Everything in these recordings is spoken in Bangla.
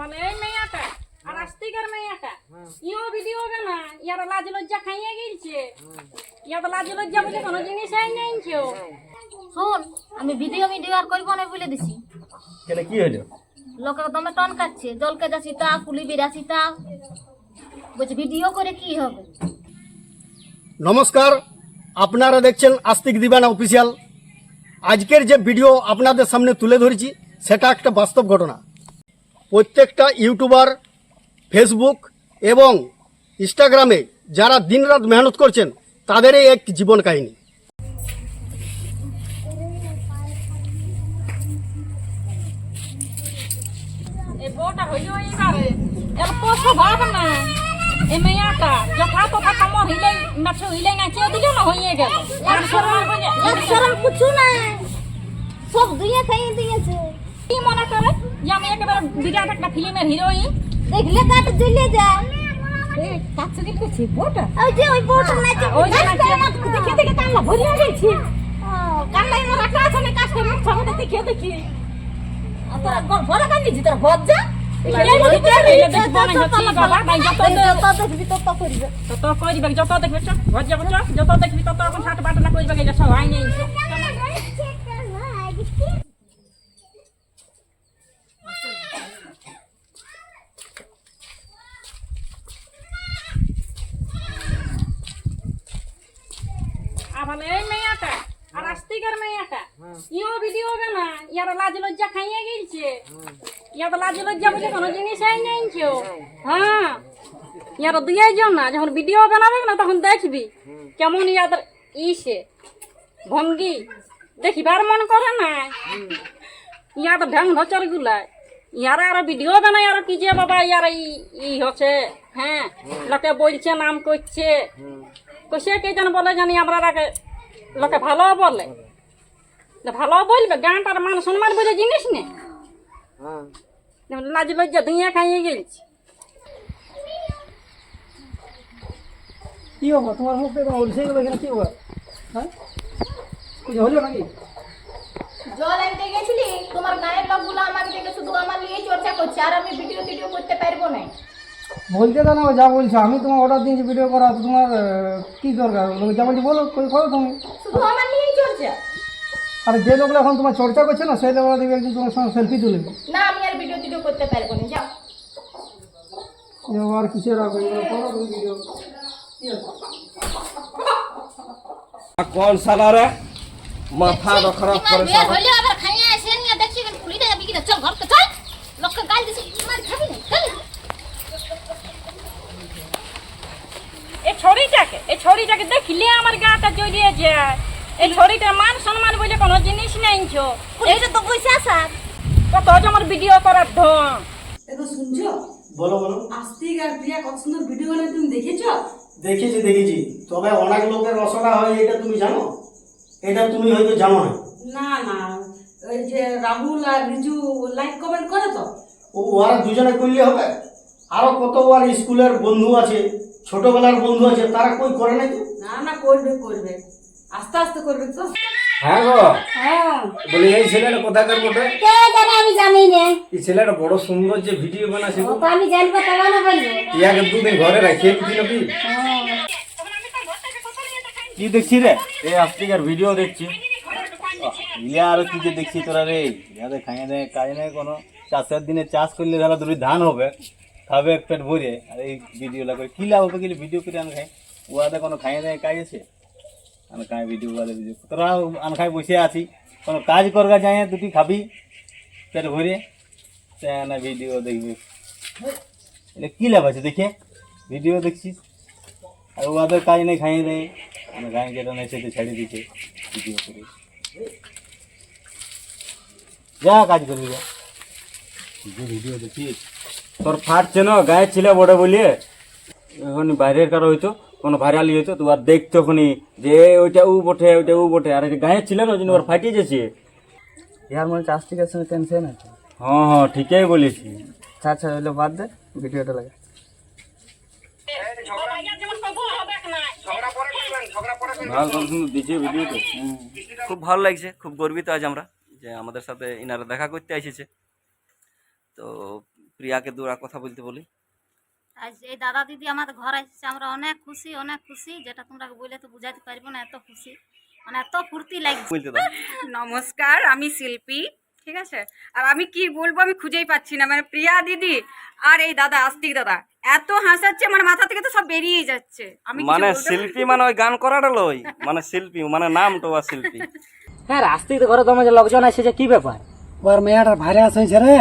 তাহলে এই মেয়েটা আর আস্তিকের মেয়েটা ইও ভিডিও না ইয়ার লাজ লজ্জা খাইয়ে গেছে ইয়ার লাজ লজ্জা বলে কোনো জিনিসই নেই কেউ শোন আমি ভিডিও ভিডিও আর করব না বলে দিছি। কেন কি হলো লোকের দমে টন কাটছে জলকে যাচ্ছি তা কুলি বিরাছি তা বলছে ভিডিও করে কি হবে? নমস্কার আপনারা দেখছেন আস্তিক দিবানা অফিসিয়াল আজকের যে ভিডিও আপনাদের সামনে তুলে ধরেছি সেটা একটা বাস্তব ঘটনা। প্রত্যেকটা ইউটিউবার ফেসবুক এবং ইনস্টাগ্রামে যারা দিনরাত মেহনত করছেন তাদেরই এক জীবন কাহিনী। সব দুইয়ে খাইয়ে দিয়েছে। কি মনে করে? যে আমি একেবারে বিরাট একটা ফিল্মের হিরোইন? দেখলে কাট কাছে ওই যে ওই বউটা নাচে ওই যে নাচে। দেখে দেখে কান্না ভরিয়ে গেছি। কান্নাই মোর রাখা আছে না কাজটা মুখ সামনে দেখে দেখি আর তোরা গল ভরা কান্দিছি তোরা ভজ্জা দেখবি তত করবে। যত দেখবে তত এখন ছাট বাটনা করিবে এটা সব হয় নেই আবার এই মেয়েটা আর আস্তিকের মেয়েটা ইও ভিডিও না ইয়ার লাজ লজ্জা খাইয়ে গেছে ইয়ার লাজ লজ্জা বলে কোনো জিনিসই নেই কেউ হ্যাঁ ইয়ার দিয়ে জন না যখন ভিডিও বানাবে না তখন দেখবি কেমন ইয়াদের ইসে ভঙ্গি। দেখিবার মন করে না। ইয়ার ঢং ধচরগুলা। ইয়ার আর ভিডিও বানাই আর কি যে বাবা ইয়ার ই হচ্ছে হ্যাঁ লোকে বলছে নাম করছে। কষে কে যেন বলে জানি আমরা রাখে লোকে ভালো বলে। ভালো বলবে গানটার মান সম্মান বলে জিনিস নে। যেমন লাজ লজ্জা দুনিয়া খাইয়ে গেছি কি হব তোমার মুখ দেখো উলসে গেলো এখানে কি হব হ্যাঁ? কিছু হলো নাকি? জল আনতে গেছিলি? তোমার গায়ের লোকগুলো আমাকে দেখে শুধু আমার নিয়ে চর্চা করছে আর আমি ভিডিও টিডিও করতে পারব না। বলতে তো না যা বলছো আমি তোমার অর্ডার দিয়েছি ভিডিও করা তোমার কি দরকার? যা বলছি বলো কই করো তুমি। শুধু আমার নিয়েই চর্চা। আর যে লোকগুলো এখন তোমার চর্চা করছে না সেই লোকগুলো দেখবে একদিন তোমার সঙ্গে সেলফি তুলে না আমি আর ভিডিও টিডিও করতে পারব না যাও। আর কিসের রাখবে করো ভিডিও কোন সালা রে মাথা খারাপ করে হইলে আবার খাইয়ে আসে নিয়ে দেখছি কুলি দেয় বিকিটা চল ঘরকে চল। লোককে গাল দিছে। মার খাবি না চল এই ছড়িটাকে এই ছড়িটাকে দেখলে আমার গাটা জ্বলিয়ে যায়। এই ছড়িটার মান সম্মান বলে কোনো জিনিস নেই তো এইটা তো পয়সা স্যার কত আমার ভিডিও করার দেখো শুনছো? বলো বলো। আস্তিক আর প্রিয়া কত সুন্দর ভিডিও বানায় তুমি দেখেছ? দেখেছি দেখেছি। তবে অনেক লোকের রসনা হয় এটা তুমি জানো? এটা তুমি হয়তো জানো না। না না। ওই যে রাহুল আর রিজু লাইক কমেন্ট করে তো? ও আর দুজনে করলে হবে? আরও কত ওর স্কুলের বন্ধু আছে ছোটবেলার বন্ধু আছে তারা কই করে নাকি না না করবে করবে। আস্তে আস্তে করবে তো। হ্যাঁ গো। বলি, এই ছেলেটা কোথাকার বটে? কে জানে আমি জানি না এই ছেলেটা বড় সুন্দর যে ভিডিও বানাছে ও আমি জানব তবে না বলব ইয়াকে দুদিন ঘরে রাখিয়ে দিচ্ছি নাকি? কি দেখছি রে? এই আস্তিকার ভিডিও দেখছি। ইয়া আর কি যে দেখছি তোরা রে? ইয়াতে খাইয়ে দেয় কাজ নেই কোনো। চাষের দিনে চাষ করলে ধরো দুই ধান হবে, খাবে এক পেট ভরে। আর এই ভিডিও লাগে কি লাভ হবে? গেলে ভিডিও করে আন খাই। ওয়াতে কোনো খাইয়ে দেয় কাজ আছে? আমি খাই ভিডিও বাদে ভিডিও তোরা আন খাই বসে আছি কোনো কাজ করগা যায় দুটি খাবি পেট ভরে না ভিডিও দেখবি এটা কি লাভ আছে দেখে ভিডিও দেখছিস আর ওদের কাজ নেই খাইয়ে দেয় মানে গায়ে যেটা নেই সেটা ছেড়ে দিচ্ছে ভিডিও করে যা কাজ করবি যা ভিডিও দেখছিস তোর ফাটছে না গায়ে ছিল বড় বলিয়ে এখন বাইরের কারও হইতো কোনো ভাইরালি হইতো তো আর দেখতো ওখানে যে ওইটা উ বটে ওইটা উ বটে। আর গায়ে ছিল না ওই জন্য ওর ফাটিয়ে গেছে ইয়ার মনে হচ্ছে আস্তিকের আছে টেনশন আছে হ্যাঁ হ্যাঁ ঠিকই বলেছি। আচ্ছা আচ্ছা হলে বাদ দে ভিডিওটা লাগে খুব ভালো লাগছে খুব গর্বিত আজ আমরা যে আমাদের সাথে ইনারা দেখা করতে এসেছে। তো প্রিয়াকে দুরা কথা বলতে বলি। আজ এই দাদা দিদি আমাদের ঘর আসছে আমরা অনেক খুশি অনেক খুশি। যেটা তোমরা বলে তো বুঝাতে পারব না এত খুশি। মানে এত ফুর্তি লাগছে। নমস্কার আমি শিল্পী ঠিক আছে? আর আমি কি বলব আমি খুঁজেই পাচ্ছি না। মানে প্রিয়া দিদি আর এই দাদা আস্তিক দাদা এত হাসাচ্ছে মানে মাথা থেকে তো সব বেরিয়ে যাচ্ছে। আমি মানে শিল্পী মানে ওই গান করাটা লই মানে শিল্পী মানে নাম তো বা শিল্পী। হ্যাঁ রাস্তায় তো ঘরে তোমার যে লোকজন আসছে যে কি ব্যাপার? ওর মেয়েটার ভাইরে আসছে রে।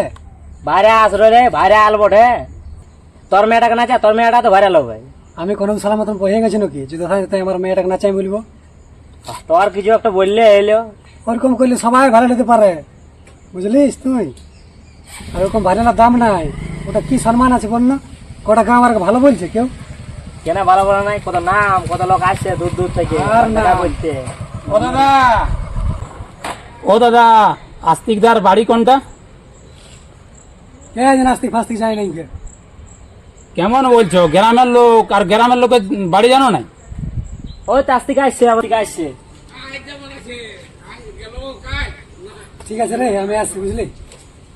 ভাইরে আসলো রে ভাইরে আল বটে। তোর মেয়েটাকে নাচা তোর মেয়েটা তো ভাইরাল হবে। আমি কোনো সালা মতন বহে গেছি নাকি? যদি আমার মেয়েটাকে নাচাই বলব? তোর কিছু একটা বললে এলো। ওরকম করলে সবাই ভালো নিতে পারে। বুঝলিস তুই? আর ওরকম ভাইরালের দাম নাই। ওটা কি সম্মান আছে বল না? কটা গাঁ আমার ভালো বলছে কেউ? কেন ভালো ভালো নাই? কত নাম কত লোক আসছে দূর দূর থেকে আর না। বলতে ও দাদা! ও দাদা আস্তিকদার বাড়ি কোনটা? কে যে নাস্তিক ফাস্তিক যায় নাই কে? কেমন বলছো? গ্রামের লোক আর গ্রামের লোকের বাড়ি জানো না ওই তাস থেকে আসছে আবার আসছে ঠিক আছে রে আমি আসছি বুঝলি?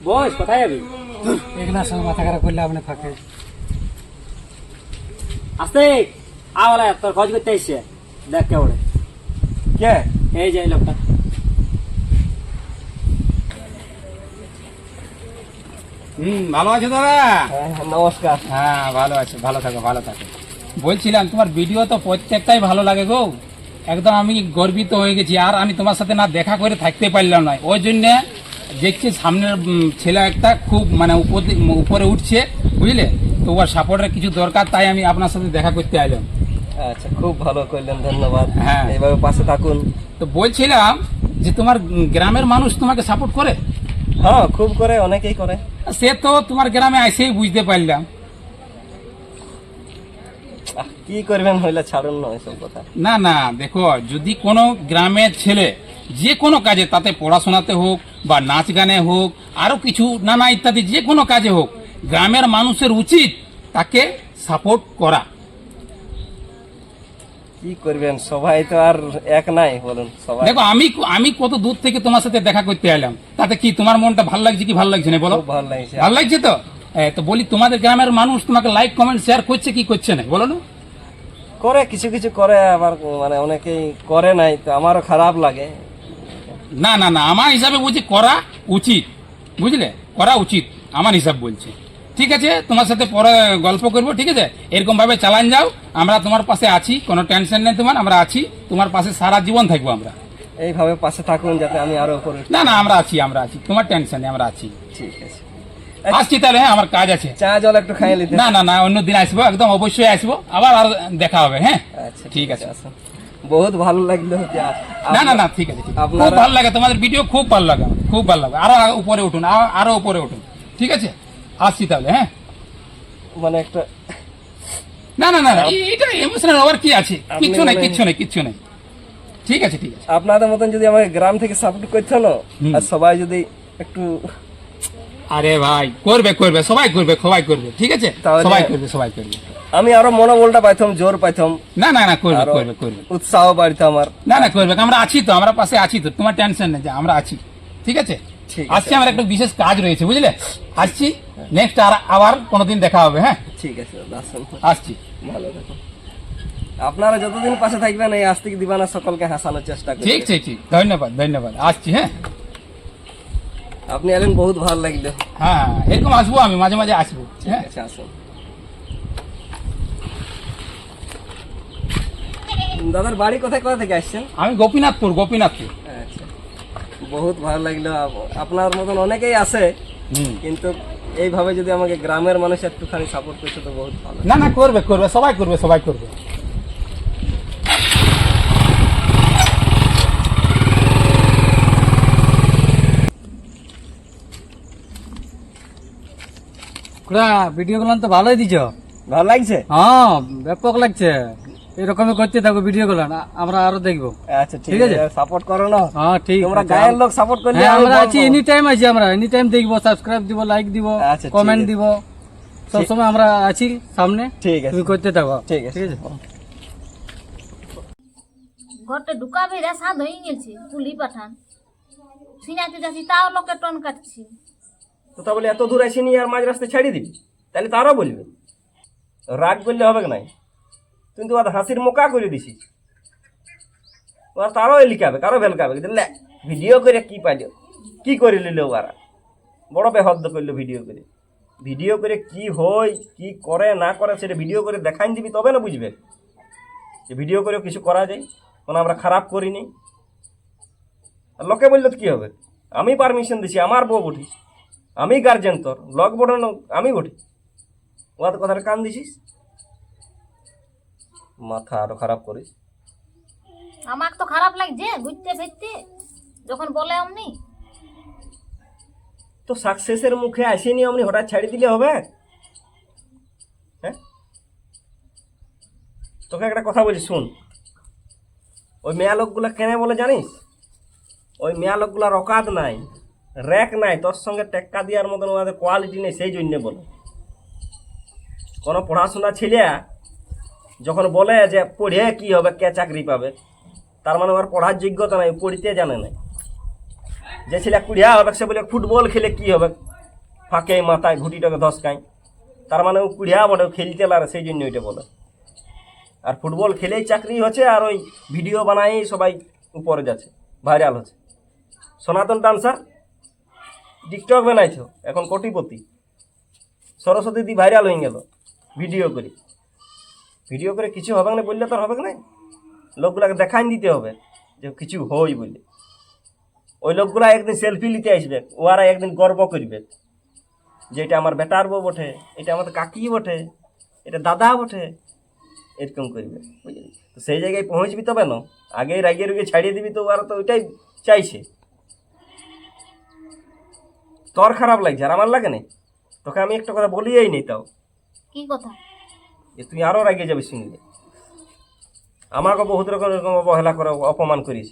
বস কোথায় যাবি? এগুলা সব মাথা খারাপ করলে আপনি ফাঁকে। আসতে। আওয়ালা তোর খোঁজ করতে এসছে দেখ কে ওরে কে? এই যে এই লোকটা। হুম ভালো আছো দাদা নমস্কার। হ্যাঁ ভালো আছে ভালো থাকো ভালো থাকো। বলছিলাম তোমার ভিডিও তো প্রত্যেকটাই ভালো লাগে গো। একদম আমি গর্বিত হয়ে গেছি আর আমি তোমার সাথে না দেখা করে থাকতে পারলাম না। ওই জন্য দেখছি সামনের ছেলে একটা খুব মানে উপর- উঠছে বুঝলে? তো ওর সাপোর্টের কিছু দরকার তাই আমি আপনার সাথে দেখা করতে এলাম। আচ্ছা খুব ভালো করলেন ধন্যবাদ। হ্যাঁ। এইভাবে পাশে থাকুন। তো বলছিলাম যে তোমার গ্রামের মানুষ তোমাকে সাপোর্ট করে? হ্যাঁ খুব করে অনেকেই করে। সে তো তোমার গ্রামে এসেই বুঝতে পারলাম। কি করবেন হইলে ছাড়ুন না ওইসব কথা। না না দেখো যদি কোনো গ্রামের ছেলে যে কোনো কাজে তাতে পড়াশোনাতে হোক বা নাচ গানে হোক আরও কিছু নানা ইত্যাদি যে কোনো কাজে হোক গ্রামের মানুষের উচিত তাকে সাপোর্ট করা। কি করবেন? সবাই তো আর এক নাই বলুন সবাই। দেখো আমি আমি কত দূর থেকে তোমার সাথে দেখা করতে এলাম। তাতে কি তোমার মনটা ভালো লাগছে কি ভালো লাগছে না বলো? ভালো লাগছে। ভালো লাগছে তো? তো বলি তোমাদের গ্রামের মানুষ তোমাকে লাইক কমেন্ট শেয়ার করছে কি করছে না বলো না? করে কিছু কিছু করে আবার মানে অনেকেই করে নাই তো আমারও খারাপ লাগে। না না না আমার হিসাবে বলছি করা উচিত। বুঝলে? করা উচিত আমার হিসাব বলছে। ঠিক আছে তোমার সাথে পরে গল্প করব ঠিক আছে? এরকম ভাবে চালান যাও আমরা তোমার পাশে আছি কোনো টেনশন নেই তোমার আমরা আছি তোমার পাশে সারা জীবন থাকব আমরা। এইভাবে পাশে থাকুন যাতে আমি আরও উপরে। না না আমরা আছি আমরা আছি তোমার টেনশন নেই আমরা আছি। ঠিক আছে। আসছি তাহলে হ্যাঁ আমার কাজ আছে। চা জল একটু খাইয়ে নিতে। না না না অন্য দিন আসব একদম অবশ্যই আসব আবার আর দেখা হবে হ্যাঁ? আচ্ছা ঠিক আছে। আসুন বহুত ভালো লাগল না না না ঠিক আছে। খুব ভালো লাগে তোমাদের ভিডিও খুব ভালো লাগে খুব ভালো লাগে। আরও উপরে উঠুন আরও উপরে উঠুন ঠিক আছে? আসছি তাহলে হ্যাঁ? মানে একটা না না না না, এটা ইমোশনাল হওয়ার কি আছে? কিচ্ছু নাই বলেন- কিচ্ছু নাই কিচ্ছু নাই। ঠিক আছে ঠিক আছে। আপনাদের মতন যদি আমাকে গ্রাম থেকে সাপোর্ট করতো হুম। আর সবাই যদি একটু আরে ভাই করবে করবে সবাই করবে সবাই করবে ঠিক আছে? সবাই করবে সবাই করবে। আমি আরও মনোবলটা পাইতাম জোর পাইতাম। না না না করবে করবে করবে। উৎসাহ বাড়িতো আমার। না না করবে আমরা আছি তো আমরা পাশে আছি তো তোমার টেনশন নেই যে আমরা আছি ঠিক আছে? আসছি আমার একটা বিশেষ কাজ রয়েছে বুঝলে? আসছি নেক্সট আর আবার কোনোদিন দেখা হবে হ্যাঁ? ঠিক আছে আসছি। ভালো আপনারা যতদিন পাশে থাকবেন এই আস্তিক দিবানা সকলকে হাসানোর চেষ্টা ঠিক করবেন ঠিক ঠিক। ধন্যবাদ ধন্যবাদ। আসছি হ্যাঁ? আপনি এলেন বহুত ভালো লাগল। হ্যাঁ এরকম আসব আমি মাঝে মাঝে আসব হ্যাঁ? আসুন। দাদার বাড়ি কোথায় কোথা থেকে আসছেন? আমি গোপীনাথপুর গোপীনাথপুর। বহুত ভালো লাগল। আপনার মতন অনেকেই আছে কিন্তু এইভাবে যদি আমাকে গ্রামের মানুষ একটুখানি সাপোর্ট করছে তো বহুত ভালো। না না করবে করবে সবাই করবে সবাই করবে। ভিডিও গুলো তো ভালোই দিছ। ভালো লাগছে? হ্যাঁ ব্যাপক লাগছে। এরকমই করতে থাকো ভিডিও গুলো আমরা আরও দেখব। আচ্ছা ঠিক আছে। সাপোর্ট করো না। হ্যাঁ ঠিক তোমরা গায়ের লোক সাপোর্ট করলে হ্যাঁ আমরা আছি এনি টাইম আছি আমরা এনি টাইম দেখব সাবস্ক্রাইব দিব লাইক দিব আচ্ছা, কমেন্ট দিব। সব সময় আমরা আছি সামনে ঠিক আছে। তুমি করতে থাকো। ঠিক আছে। ঠিক আছে? ঘরটা ঢুকাবে রে সাদ হয়ে গেছে কুলি পাঠান। সিনাতে যাচ্ছি তাও লোকে টন কাটছি। তো তা বলে এত দূর আর মাঝ রাস্তায় ছাড়িয়ে দিবি? তাহলে তারাও বলবে। রাগ করলে হবে নাই? তুই তো হাসির মোকা করে দিছিস ওরা তারাও লিখাবে কারও ভেলকাবে লে ভিডিও করে কি পাইল? কি করে নিল ওরা? বড় বেহদ্দ করল ভিডিও করে। ভিডিও করে কি হয় কি করে, না করে, সেটা ভিডিও করে দেখাই দিবি, তবে না বুঝবে। যে ভিডিও করেও কিছু করা যায়, কোনো আমরা খারাপ করিনি। আর লোকে বললে তো কী হবে? আমি পারমিশন দিছি, আমার বউ বটি আমি গার্জেন তোর লক বটানো আমি বটি। ওয়াদ কথাটা কান দিছিস? মাথা আরও খারাপ করিস। আমার তো খারাপ লাগছে ঘুরতে ফিরতে যখন বলে অমনি। তো সাকসেসের মুখে আসেনি আপনি হঠাৎ ছাড়ি দিলে হবে? হ্যাঁ? তোকে একটা কথা বলি শুন। ওই মেয়া লোকগুলা কেন বলে জানিস? ওই মেয়া লোকগুলার অকাত নাই র্যাক নাই তোর সঙ্গে টেক্কা দেওয়ার মতন ওদের কোয়ালিটি নেই সেই জন্যে বলো। কোনো পড়াশোনা ছেলে যখন বলে যে পড়ে কি হবে, কে চাকরি পাবে, তার মানে ওর পড়ার যোগ্যতা নাই পড়িতে জানে নাই। যে ছেলে কুড়িয়া হবে, সে বলে ফুটবল খেলে কি হবে? ফাঁকে মাথায় ঘুটিটাকে ধসকায়। তার মানে ও কুড়িয়া বটে খেলতে লারে সেই জন্য ওইটা বলে। আর ফুটবল খেলেই চাকরি হচ্ছে, আর ওই ভিডিও বানাই সবাই উপরে যাচ্ছে, ভাইরাল হচ্ছে। সনাতন ডান্সার, টিকটক বানাইছ, এখন কোটিপতি। সরস্বতী দি ভাইরাল হয়ে গেল, ভিডিও করে। ভিডিও করে কিছু হবে না বললে তো হবে না। লোকগুলাকে দেখাই দিতে হবে যে কিছু হই বলে। ওই লোকগুলা একদিন সেলফি নিতে আসবে ওরা একদিন গর্ব করবে যে এটা আমার বেটার বউ বটে, এটা আমাদের কাকি বটে, এটা দাদা বটে, এরকম করবে, বুঝলি? তো সেই জায়গায় পৌঁছবি তবে না আগে রাগিয়ে রুগিয়ে ছাড়িয়ে দিবি তো ওরা তো ওইটাই চাইছে। তোর খারাপ লাগছে আর আমার লাগে না তোকে আমি একটা কথা বলিয়েই নেই তাও। কি কথা? যে তুই আরও রাগিয়ে যাবি শুনলে আমাকে বহুত রকম রকম অবহেলা করে অপমান করিস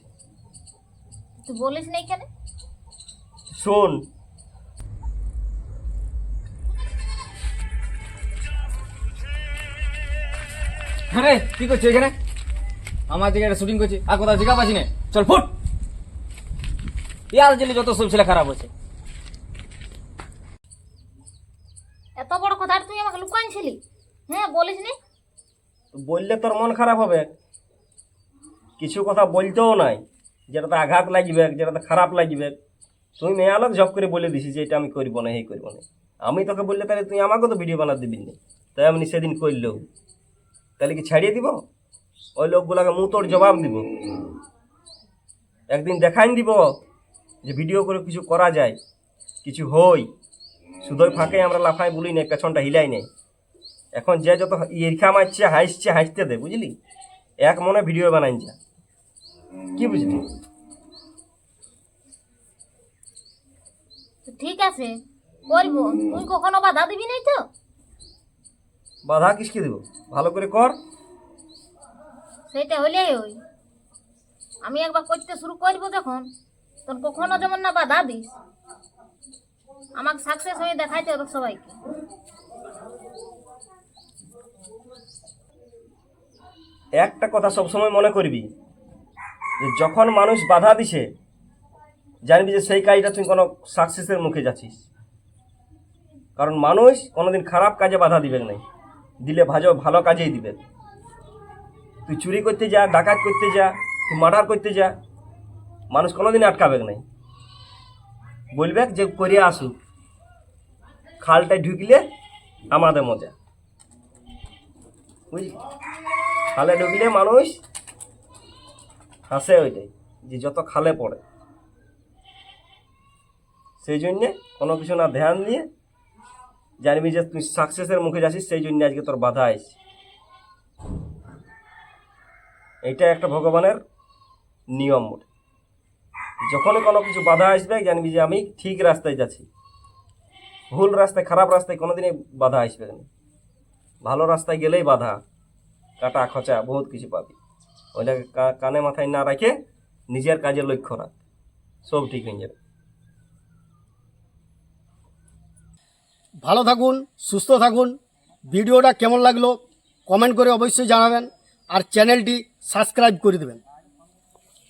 তুই বলিস নাই কেন শোন। হ্যাঁ কি করছ এখানে? আমার জায়গায় শুটিং করছি আর কোথাও জায়গা পাচ্ছি না? চল ফুট। ইয়ার জেলে যত সব ছেলে খারাপ হচ্ছে এত বড় কথা আর তুই আমাকে লুকাইছিলি হ্যাঁ বলিস নি বললে তোর মন খারাপ হবে। কিছু কথা বলতেও নাই, যেটাতে আঘাত লাগবে, যেটাতে খারাপ লাগবে। তুই মেয়ে আলোক জব করে বলে দিছিস যে এটা আমি করব না, এই করব না। আমি তোকে বললে তাহলে তুই আমাকেও তো ভিডিও বানা দিবি না। তাই আমি সেদিন করলেও তাহলে কি ছাড়িয়ে দিব? ওই লোকগুলোকে মুখ তোর জবাব দিব। একদিন দেখাই দিব যে ভিডিও করে কিছু করা যায়, কিছু হই। শুধুই ফাঁকে আমরা লাফাই, বলি না পেছনটা হিলাই নেই। এখন যে যত ইরখা মারছে হাসছে হাসতে দে বুঝলি? এক মনে ভিডিও বানাইছে কি বুঝলি? ঠিক আছে করব। তুই কখনো বাধা দিবি নাই তো? বাধা কিসকে দেবো? ভালো করে কর। সেটা হলেই ওই। আমি একবার করতে শুরু করব যখন তখন কখনো যেমন না বাধা দিস। আমাকে সাকসেস হয়ে দেখাইতে হবে সবাইকে। একটা কথা সবসময় মনে করবি, যে যখন মানুষ বাধা দিছে, জানবি যে সেই কাজটা তুই কোনো সাকসেসের মুখে যাচ্ছিস। কারণ মানুষ কোনোদিন খারাপ কাজে বাধা দিবে নাই। দিলে ভালো ভালো কাজেই দিবে। তুই চুরি করতে যা, ডাকাত করতে যা, তুই মার্ডার করতে যা, মানুষ কোনোদিন আটকাবে নাই। বলবে যে করে আসুক, খালটায় ঢুকলে আমাদের মজা। বুঝলি? খালে ডুবিলে মানুষ হাসে ওইটাই, যে যত খালে পড়ে। সেই জন্যে কোনো কিছু না ধ্যান দিয়ে জানবি যে তুই সাকসেসের মুখে যাচ্ছিস, সেই জন্য আজকে তোর বাধা আছে এইটা একটা ভগবানের নিয়ম যখনই কোনো কিছু বাধা আসবে, জানবি যে আমি ঠিক রাস্তায় যাচ্ছি। ভুল রাস্তায়, খারাপ রাস্তায় কোনোদিনই বাধা আসবে না। ভালো রাস্তায় গেলেই বাধা। কাটা খচা, বহুত কিছু পাবি। ওইটাকে কানে মাথায় না রাখে নিজের কাজে লক্ষ্য রাখ। সব ঠিক হয়ে যাবে। ভালো থাকুন, সুস্থ থাকুন। ভিডিওটা কেমন লাগল কমেন্ট করে অবশ্যই জানাবেন। আর চ্যানেলটি সাবস্ক্রাইব করে দেবেন।